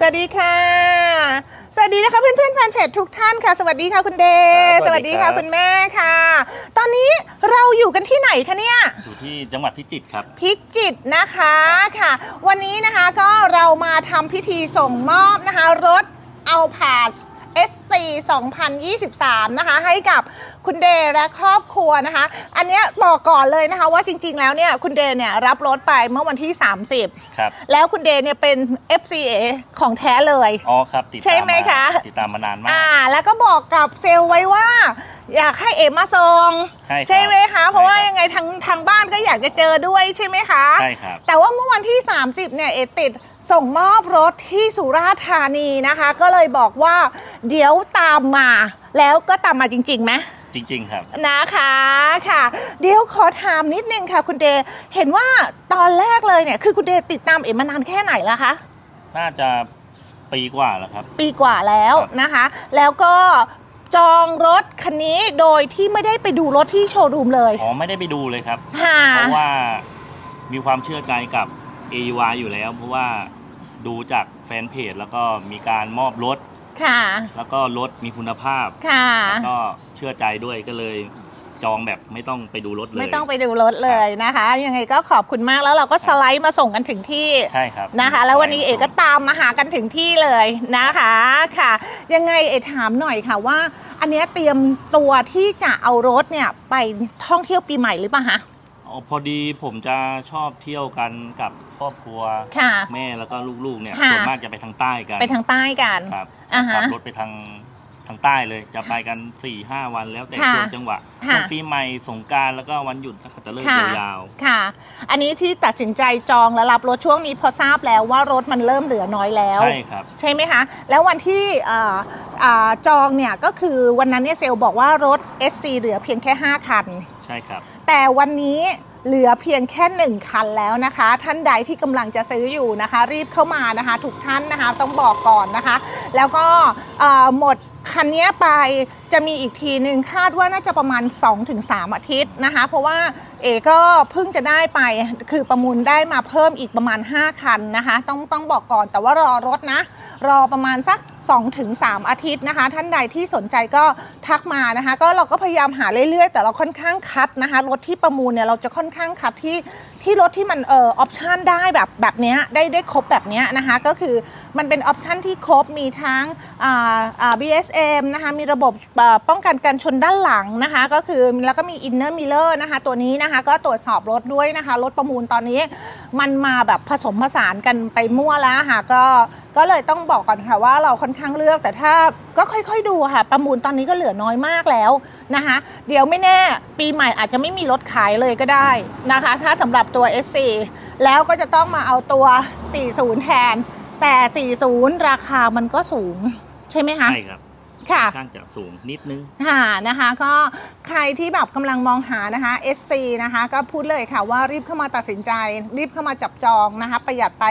สวัสดีค่ะ สวัสดีนะคะเพื่อนๆแฟนเพจทุกท่านค่ะ สวัสดีค่ะคุณเดย์ครับสสวัวัสสดีดีครัค่ะบคุณแม่ค่ะ ตอนนี้เราอยู่กันที่ไหนคะเนี่ย อยู่ที่จังหวัดพิจิตรครับ พิจิตรนะคะค่ะ วันนี้นะคะก็เรามาทำพิธีส่งมอบนะคะ รถเอาผาด SC 2023 นะคะ ให้กับคุณเดย์และครอบครัวนะคะ อันเนี้ยบอกก่อนเลยนะคะว่าจริงๆ แล้วเนี่ยคุณเดย์เนี่ยรับรถไปเมื่อวันที่ 30 ครับ แล้วคุณเดย์เนี่ยเป็น FCA ของแท้เลย อ๋อครับ ติดตามใช่ไหมคะ ติดตามมานานมาก อ่า แล้วก็บอกกับเซลล์ไว้ว่า อยากให้เอมมาส่งใช่ครับไหมคะ เพราะว่าใช่ครับยังไงทางทางบ้านก็อยากจะเจอด้วยใช่ไหมคะ ใช่ครับ แต่ว่าเมื่อวันที่ 30 เนี่ยเอติด ส่งมอบรถที่สุราษฎร์ธานีนะคะ ก็เลยบอกว่า เดี๋ยวตามมาแล้วก็ตามมาจริงๆไหมจริง ๆ ครับนะคะค่ะ เดี๋ยวขอถามนิดนึงค่ะ คุณเดย์เห็นว่าตอนแรกเลยเนี่ยคือคุณเดย์ติดตามเอ็มมานานแค่ไหนแล้วคะน่าจะปีกว่าแล้วครับ ปีกว่าแล้วครับนะคะ แล้วก็จองรถคันนี้โดยที่ไม่ได้ไปดูรถที่โชว์รูมเลยอ๋อไม่ได้ไปดูเลยครับค่ะเพราะว่ามีความเชื่อใจกับ AUY อยู่แล้ว เพราะว่า ดูจากแฟนเพจแล้วก็มีการมอบรถ ค่ะ แล้วก็รถมีคุณภาพ ค่ะ แล้วก็เชื่อใจด้วยก็เลยจองแบบไม่ต้องไปดูรถเลย ไม่ต้องไปดูรถเลยนะคะ ยังไงก็ขอบคุณมากแล้วเราก็สไลด์มาส่งกันถึงที่ใช่ครับนะคะ แล้ววันนี้เอกก็ตามมาหากันถึงที่เลยนะคะค่ะ ยังไงเอกถามหน่อยค่ะว่า อันเนี้ยเตรียมตัวที่จะเอารถเนี่ยไปท่องเที่ยวปีใหม่หรือเปล่าคะ อ๋อพอดีผมจะชอบเที่ยวกันกับครอบครัวค่ะ แม่แล้วก็ลูกๆเนี่ยค่ะ ส่วนมากจะไปทางใต้กันไปทางใต้กัน ครับอ่าฮะขับรถไปทางทางใต้เลย จะไปกัน4ี่ห้าวันแล้วแต่ค่ะช่วงจังหวะค่ะ ช่วงปีใหม่สงกรารแล้วก็วันหยุดนะครับจะเลิกค่ะ ยาวค่ะ อันนี้ที่ตัดสินใจจองและรับรถช่วงนี้พอทราบแล้วว่ารถมันเริ่มเหลือน้อยแล้ๆว ใช่ครับ ใช่ไหมคะ แล้ววันที่อ่าอ่าจองเนี่ยก็คือวันนั้นเนี่ยเซลล์บอกว่ารถ SC เหลือเพียงแค่ 5 คัน ใช่ครับ แต่วันนี้เหลือเพียงแค่1คันแล้วนะคะ ท่านใดที่กำลังจะซื้ออยู่นะคะ รีบเข้ามานะคะ ทุกท่านนะคะต้องบอกก่อนนะคะ แล้วก็เอ่อหมดคันนี้ไปจะมีอีกทีหนึ่งคาดว่าน่าจะประมาณ 2-3 อาทิตย์นะคะ เพราะว่าเอก็เพิ่งจะได้ไปคือประมูลได้มาเพิ่มอีกประมาณ 5 คันนะคะ ต้องต้องบอกก่อนแต่ว่ารอรถนะ รอประมาณสัก 2-3 อาทิตย์นะคะ ท่านใดที่สนใจก็ทักมานะคะ ก็เราก็พยายามหาเรื่อยๆ แต่เราค่อนข้างคัดนะคะรถที่ประมูลเนี่ยเราจะค่อนข้างคัดที่ที่รถที่มันเอ่อออปชันได้แบบแบบนี้ได้ได้ครบแบบนี้นะคะก็คือมันเป็นออปชันที่ครบมีทั้งอ่าอ่า BSM นะคะมีระบบป้องกันการชนด้านหลังนะคะ ก็คือแล้วก็มี Inner Mirror นะคะตัวนี้นะคะก็ตรวจสอบรถด้วยนะคะรถประมูลตอนนี้มันมาแบบผสมผสานกันไปมั่วแล้วค่ะก็ก็เลยต้องบอกก่อนค่ะว่าเราค่อนข้างเลือก แต่ถ้าก็ค่อยๆดูค่ะ ประมูลตอนนี้ก็เหลือน้อยมากแล้วนะคะ เดี๋ยวไม่แน่ปีใหม่อาจจะไม่มีรถขายเลยก็ได้นะคะ ถ้าสำหรับตัว S4 แล้วก็จะต้องมาเอาตัว 40 แทน แต่ 40 ราคามันก็สูงใช่ไหมคะ ใช่ครับ ค่ะข้างจะสูงนิดนึงค่ะนะคะก็ใครที่แบบกำลังมองหานะคะ SC นะคะก็พูดเลยค่ะว่ารีบเข้ามาตัดสินใจ รีบเข้ามาจับจองนะคะประหยัดไป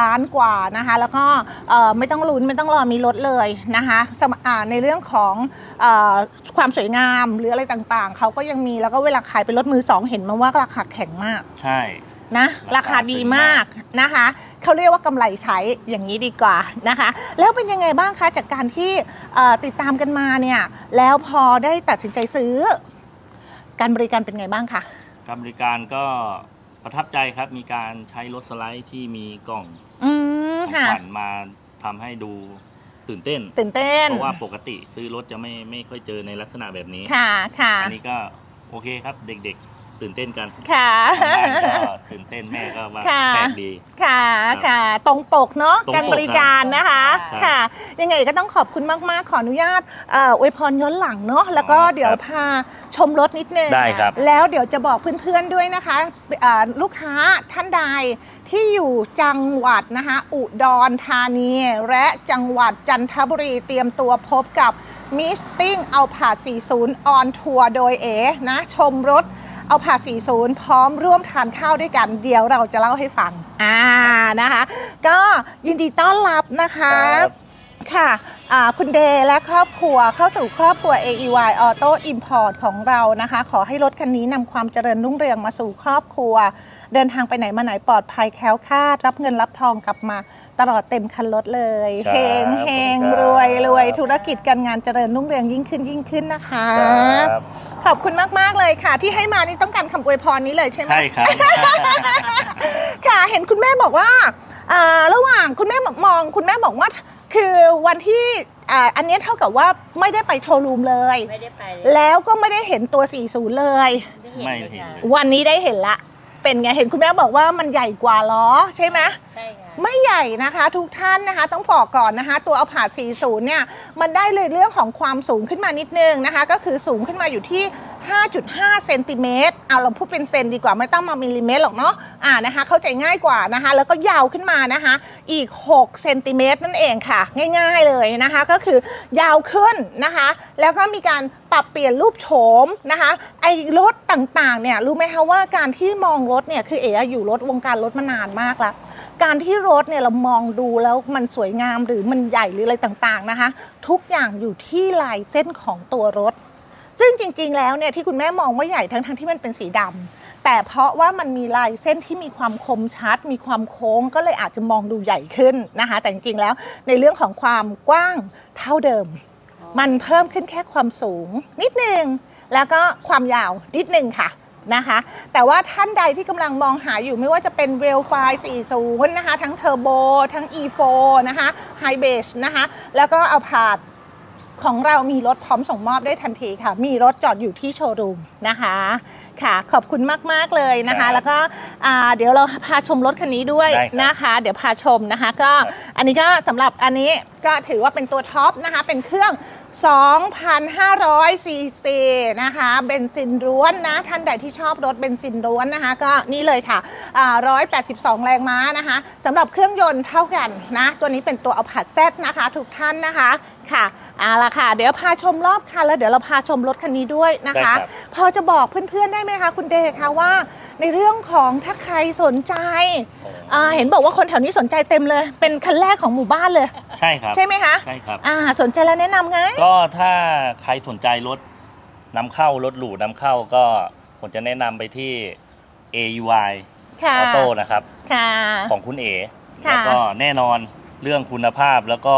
ล้านกว่านะคะแล้วก็เอ่อไม่ต้องลุ้นไม่ต้องรอมีรถเลยนะคะสมอ่าในเรื่องของเออความสวยงามหรืออะไรต่างๆ เขาก็ยังมีแล้วก็เวลาขายเป็นรถมือสองเห็นมาว่าราคาแข็งมาก ใช่ นะ ราคาดีมากนะคะเขาเรียกว่ากำไรใช้อย่างนี้ดีกว่านะคะ แล้วเป็นยังไงบ้างคะจากการที่เอ่อติดตามกันมาเนี่ยแล้วพอได้ตัดสินใจซื้อ การบริการเป็นไงบ้างคะการบริการก็ประทับใจครับมีการใช้รถสไลด์ที่มีกล่องอืมของค่ะขวัญมาทำให้ดูตื่นเต้น ตื่นเต้น เพราะว่าปกติซื้อรถจะไม่ไม่ค่อยเจอในลักษณะแบบนี้ ค่ะ ค่ะ อันนี้ก็โอเคครับเด็กๆ ตื่นเต้นกันค่ะ ทางบ้านก็ตื่นเต้นแม่ก็ว่าค่ะ แปลกดี ค่ะครับค่ะ ตรงปกเนาะตรงปกการบริการนะคะ ครับค่ะ ยังไงก็ต้องขอบคุณมาก ๆ ขออนุญาตเอ่ออวยพรย้อนหลังเนาะแล้วก็อ๋อครับเดี๋ยวพาชมรถนิดนึงได้ครับ แล้วเดี๋ยวจะบอกเพื่อน ๆ ด้วยนะคะเอ่อลูกค้าท่านใดที่อยู่จังหวัดนะคะอุดรธานี และจังหวัดจันทบุรีเตรียมตัวพบกับมิสติ้งเอาผาด40 ออนทัวร์โดยเอนะชมรถ เอาผาด40 พร้อมร่วมทานข้าวด้วยกันเดี๋ยวเราจะเล่าให้ฟังอ่านะคะ ก็ยินดีต้อนรับนะคะ ครับค่ะอ่าคุณเดย์และครอบครัวเข้าสู่ครอบครัว AEY Auto Import ของเรานะคะ ขอให้รถคันนี้นำความเจริญรุ่งเรืองมาสู่ครอบครัว เดินทางไปไหนมาไหนปลอดภัยแคล้วคลาด รับเงินรับทองกลับมาตลอดเต็มคันรถเลยครับเฮงเฮงขอบคุณครับรวยรวยธุรกิจการงานเจริญรุ่งเรืองยิ่งขึ้นยิ่งขึ้นนะคะครับขอบคุณมาก ๆ เลยค่ะ ที่ให้มานี่ต้องการคำอวยพรนี้เลยใช่ไหมใช่ครับค่ะเห็นคุณแม่บอกว่าอ่าระหว่างคุณแม่มองคุณแม่บอกว่า คือวันที่อ่าอันนี้เท่ากับว่าไม่ได้ไปโชว์รูมเลย ไม่ได้ไปแล้วก็ไม่ได้เห็นตัว 40 เลย ไม่เลยเห็นค่ะเลย วันนี้ได้เห็นละ เป็นไง เห็นคุณแม่บอกว่ามันใหญ่กว่าล้อใช่ไหม ใช่ค่ะ ไม่ใหญ่นะคะทุกท่านนะคะ ต้องบอกก่อนนะคะ ตัวเอาผาด40 เนี่ย มันได้เลยเรื่องของความสูงขึ้นมานิดนึงนะคะ ก็คือสูงขึ้นมาอยู่ที่ 5.5 เซนติเมตรเอาเราพูดเป็นเซนดีกว่าไม่ต้องมามิลลิเมตรหรอกเนาะอ่านะคะ เข้าใจง่ายกว่านะคะ แล้วก็ยาวขึ้นมานะคะ อีก 6 เซนติเมตรนั่นเองค่ะ ง่ายๆเลยนะคะ ก็คือยาวขึ้นนะคะ แล้วก็มีการปรับเปลี่ยนรูปโฉมนะคะไอ้รถต่างๆเนี่ยรู้ไหมคะว่าการที่มองรถเนี่ยคือเอ๋อยู่รถวงการรถมานานมากแล้วการที่รถเนี่ยเรามองดูแล้วมันสวยงามหรือมันใหญ่หรืออะไรต่างๆนะคะ ทุกอย่างอยู่ที่ลายเส้นของตัวรถ ซึ่งจริง ๆ แล้วเนี่ยที่คุณแม่มองว่าใหญ่ทั้งๆที่มันเป็นสีดำแต่เพราะว่ามันมีลายเส้นที่มีความคมชัด มีความโค้งก็เลยอาจจะมองดูใหญ่ขึ้นนะคะ แต่จริงๆแล้วในเรื่องของความกว้างเท่าเดิม มันเพิ่มขึ้นแค่ความสูง นิดนึงแล้วก็ความยาวนิดนึงค่ะนะคะแต่ว่าท่านใดที่กำลังมองหาอยู่ไม่ว่าจะเป็นเวลไฟ40 นะคะ ทั้งเทอร์โบ ทั้ง E4 นะคะไฮเบสนะคะ แล้วก็เอาผาด ของเรามีรถพร้อมส่งมอบได้ทันทีค่ะ มีรถจอดอยู่ที่โชว์รูมนะคะค่ะ ขอบคุณมาก ๆ เลยนะครัคะบแล้วก็อ่าเดี๋ยวเราพาชมรถคันนี้ด้วยได้ครับนะคะ เดี๋ยวพาชมนะคะ ก็ครับอันนี้ก็สำหรับอันนี้ก็ถือว่าเป็นตัวท็อปนะคะ เป็นเครื่อง2,500ซีซีนะคะเบนซินล้วนนะ ท่านใดที่ชอบรถเบนซินล้วนนะคะ ก็นี่เลยค่ะอ่า182 แรงม้านะคะสำหรับเครื่องยนต์เท่ากันนะ ตัวนี้เป็นตัวเอาผัดแซดนะคะ ทุกท่านนะคะ ค่ะเอาละค่ะ เดี๋ยวพาชมรอบคันแล้วเดี๋ยวเราพาชมรถคันนี้ด้วยนะคะ ได้ครับ พอจะบอกเพื่อนๆได้ไหมคะ คุณเดชคะว่า ในเรื่องของถ้าใครสนใจอ่าเห็นบอกว่าคนแถวนี้สนใจเต็มเลย เป็นคันแรกของหมู่บ้านเลย ใช่ครับ ใช่ไหมคะใช่ครับ อ่าสนใจแล้วแนะนำไง ก็ถ้าใครสนใจรถนำเข้ารถหรูนำเข้าก็ผมจะแนะนำไปที่ AUI ค่ะออโต้นะครับ ค่ะ ของคุณเอ๋ค่ะ แล้วก็แน่นอนเรื่องคุณภาพแล้วก็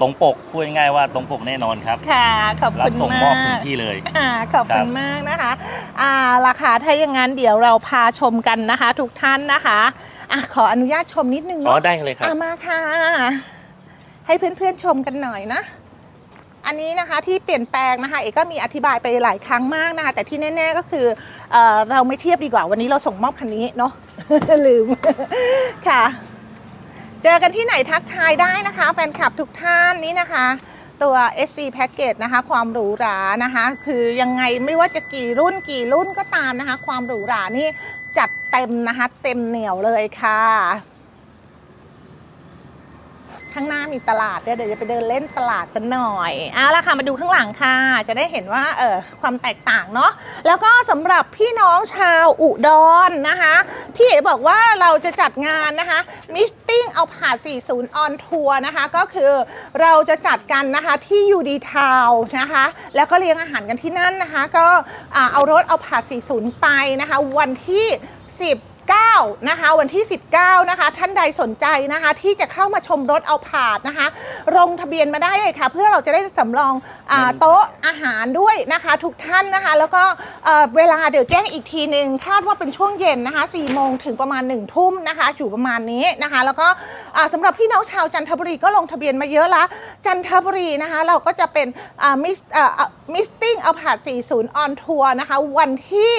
ตรงปกพูดง่ายๆว่าตรงปกแน่นอนครับ ค่ะขอบรัคุณส่งมามอบถึกงที่เลยอ่าขอบครัคุบณมากนะคะอ่าราคาถ้าอย่างนั้นเดี๋ยวเราพาชมกันนะคะ ทุกท่านนะคะอะขออนุญาตชมนิดนึงอ๋อเนาะได้เลยครับอะมาค่ะ ให้เพื่อนๆชมกันหน่อยนะ อันนี้นะคะที่เปลี่ยนแปลงนะคะเอกก็มีอธิบายไปหลายครั้งมากนะคะแต่ที่แน่ ๆก็คือเออเราไม่เทียบดีกว่าวันนี้เราส่งมอบคันนี้เนาะลืมค่ะ เจอกันที่ไหนทักทายได้นะคะ แฟนคลับทุกท่านนี้นะคะ ตัว SC Package นะคะ ความหรูหรานะคะ คือยังไงไม่ว่าจะกี่รุ่นกี่รุ่นก็ตามนะคะ ความหรูหรานี่จัดเต็มนะคะ เต็มเหนียวเลยค่ะ ข้างหน้ามีตลาดด้วยเดี๋ยวจะไปเดินเล่นตลาดสักหน่อยเอาละค่ะมาดูข้างหลังค่ะ จะได้เห็นว่าเออความแตกต่างเนาะแล้วก็สำหรับพี่น้องชาวอุดรนะคะที่เอ๋บอกว่าเราจะจัดงานนะคะมิสติ้งเอาผ่า40 ออนทัวร์นะคะก็คือเราจะจัดกันนะคะที่ยูดีทาวนะคะแล้วก็เลี้ยงอาหารกันที่นั่นนะคะ ก็เอารถเอาผ่า40 ไปนะคะ วันที่ 10 9 นะคะ วันที่ 19 นะคะ ท่านใดสนใจนะคะ ที่จะเข้ามาชมรถเอาผาดนะคะลงทะเบียนมาได้เลยค่ะ เพื่อเราจะได้สำรองอาโต๊ะอาหารด้วยนะคะ ทุกท่านนะคะ แล้วก็เอ่อเวลาเดี๋ยวแจ้งอีกทีหนึ่งคาดว่าเป็นช่วงเย็นนะคะ4โมงถึงประมาณ 1 ทุ่มนะคะอยู่ประมาณนี้นะคะ แล้วก็อ่าสำหรับพี่น้องชาวจันทบุรีก็ลงทะเบียนมาเยอะละจันทบุรีนะคะ เราก็จะเป็นมิสมิสติ้งเอาผาด40ออนทัวร์นะคะ วันที่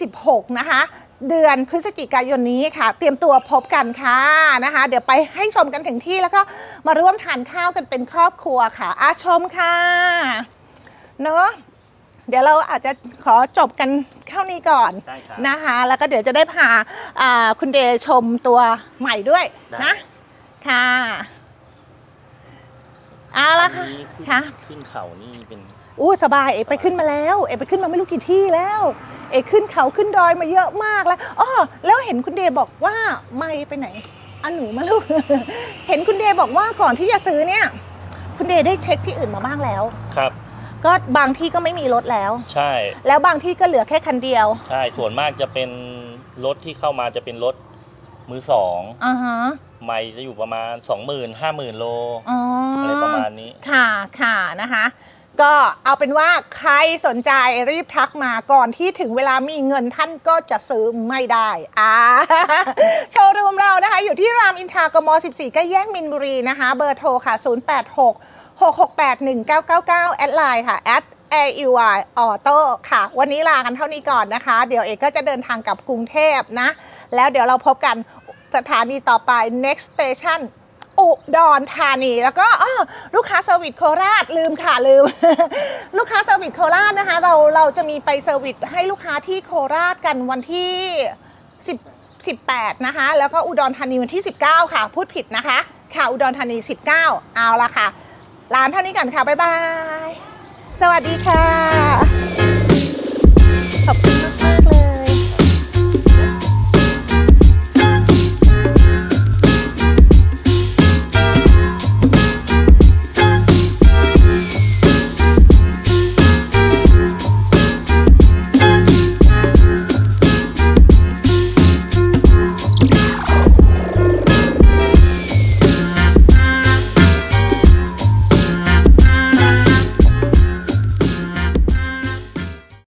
26 นะคะ เดือนพฤศจิกายนนี้ค่ะ เตรียมตัวพบกันค่ะนะคะ เดี๋ยวไปให้ชมกันถึงที่แล้วก็มาร่วมทานข้าวกันเป็นครอบครัวค่ะอาชมค่ะเนอะเดี๋ยวเราอาจจะขอจบกันเท่านี้ก่อนได้ครับ นะคะ แล้วก็เดี๋ยวจะได้พาอ่าคุณเดชมตัวใหม่ด้วยได้นะ ค่ะเอาละค่ะอันนี้ขึ้นค่ะ ขึ้นเขานี่เป็น อู้สบายเอกไปขึ้นมาแล้ว เอกไปขึ้นมาไม่รู้กี่ที่แล้ว เอกขึ้นเขาขึ้นดอยมาเยอะมากแล้วอ๋อแล้วเห็นคุณเดย์บอกว่าไม่ไปไหนอันหนูมาลูก เห็นคุณเดย์บอกว่าก่อนที่จะซื้อเนี่ย คุณเดย์ได้เช็คที่อื่นมาบ้างแล้ว ครับ ก็บางที่ก็ไม่มีรถแล้ว ใช่ แล้วบางที่ก็เหลือแค่คันเดียว ใช่ ส่วนมากจะเป็นรถที่เข้ามาจะเป็นรถมือสองอ่าฮะไม่จะอยู่ประมาณ20,000 50,000โลอ๋อออะไรประมาณนี้ ค่ะค่ะนะคะ ก็เอาเป็นว่าใครสนใจรีบทักมาก่อนที่ถึงเวลามีเงินท่านก็จะซื้อไม่ได้อ่าโชว์รูมเรานะคะ อยู่ที่รามอินทรากม 14 ก็แยกมินบุรีนะคะ เบอร์โทรค่ะ 086 668 1999 แอดไลน์ค่ะ at AUI Auto ค่ะ วันนี้ลากันเท่านี้ก่อนนะคะ เดี๋ยวเอกก็จะเดินทางกลับกรุงเทพนะ แล้วเดี๋ยวเราพบกันสถานีต่อไป next station อุดรธานี แล้วก็ลูกค้าเซอร์วิสโคราชลืมค่ะลืม ลูกค้าเซอร์วิสโคราชนะคะ เราเราจะมีไปเซอร์วิสให้ลูกค้าที่โคราชกันวันที่ 10 18 นะคะ แล้วก็อุดรธานีวันที่ 19 ค่ะ พูดผิดนะคะ ค่ะ อุดรธานี 19 เอาละค่ะ ร้านเท่านี้ก่อนค่ะ บ๊ายบาย สวัสดีค่ะ ขอบคุณ